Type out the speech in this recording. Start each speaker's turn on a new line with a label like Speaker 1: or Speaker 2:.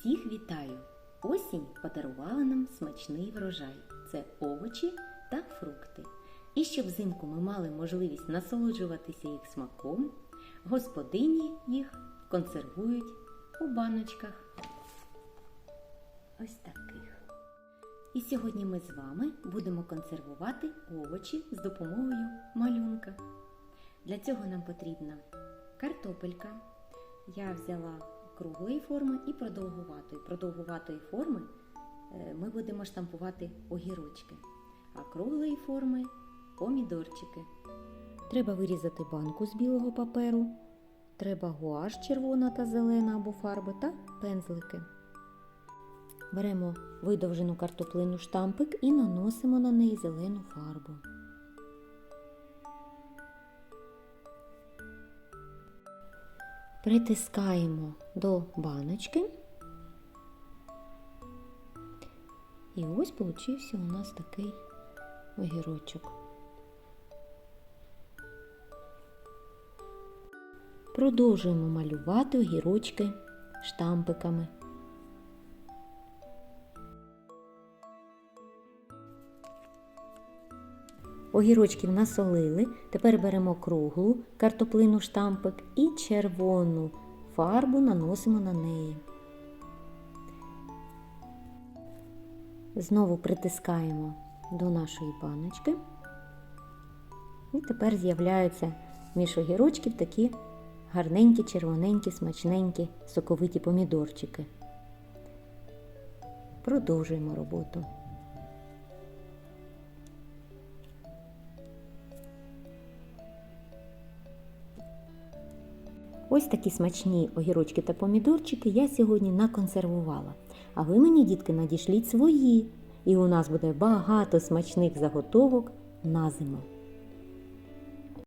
Speaker 1: Всіх вітаю! Осінь подарувала нам смачний врожай це овочі та фрукти. І щоб взимку ми мали можливість насолоджуватися їх смаком, господині їх консервують у баночках. Ось таких. І сьогодні ми з вами будемо консервувати овочі з допомогою малюнка. Для цього нам потрібна картопелька. Я взяла круглої форми і продовгуватої. Продовгуватої форми е, ми будемо штампувати огірочки, а круглої форми помідорчики. Треба вирізати банку з білого паперу. Треба гуаш червона та зелена або фарби та пензлики. Беремо видовжену картоплину штампик і наносимо на неї зелену фарбу. Притискаємо до баночки. І ось получився у нас такий огірочок. Продовжуємо малювати огірочки штампиками. Огірочків насолили. Тепер беремо круглу картоплину штампик і червону фарбу наносимо на неї. Знову притискаємо до нашої баночки. І тепер з'являються між огірочків такі гарненькі, червоненькі, смачненькі, соковиті помідорчики. Продовжуємо роботу. Ось такі смачні огірочки та помідорчики я сьогодні наконсервувала. А ви мені, дітки, надішліть свої. І у нас буде багато смачних заготовок на зиму.